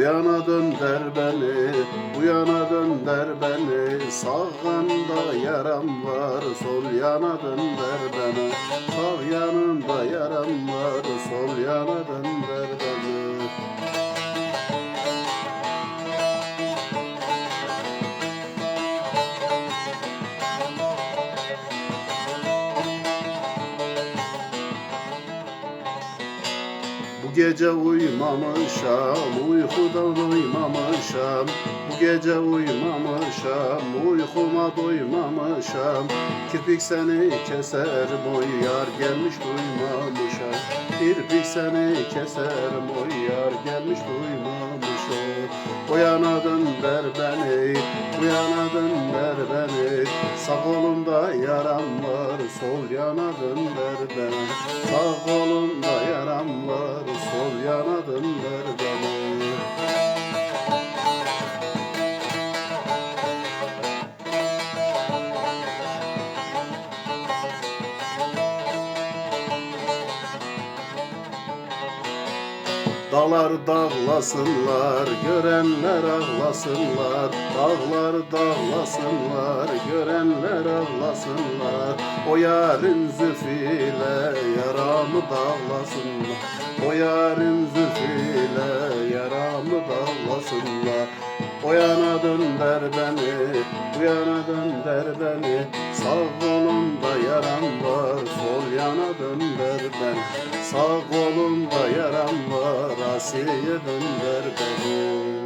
yana dönder beni, bu yana dönder beni. Sağında yaram var, sol yana dönder beni. Sağ yanında yaram var, sol yana dönder beni gece uyumamışam, uykudan uyumamışam Bu gece uyumamışam, uykuma doymamışam. Kirpik seni keser, boy yar gelmiş duymamışam. Kirpik seni keser, boy yar gelmiş duymamışam. O yana dönder beni, bu yana dönder beni. Sağ kolumda yaram var, sol yana dönder beni. Sağ kolumda Dağlar dağlasınlar, görenler ağlasınlar. Dağlar dağlasınlar, görenler ağlasınlar. O yarın zülfüyle yaramı dağlasınlar O yarın zülfüyle yaramı dağlasınlar O yana dönder beni, bu yana dönder beni. Sağ kolumda yaram var, sol yana dönder beni. Sağ kolumda yaram var, Asiye dönder beni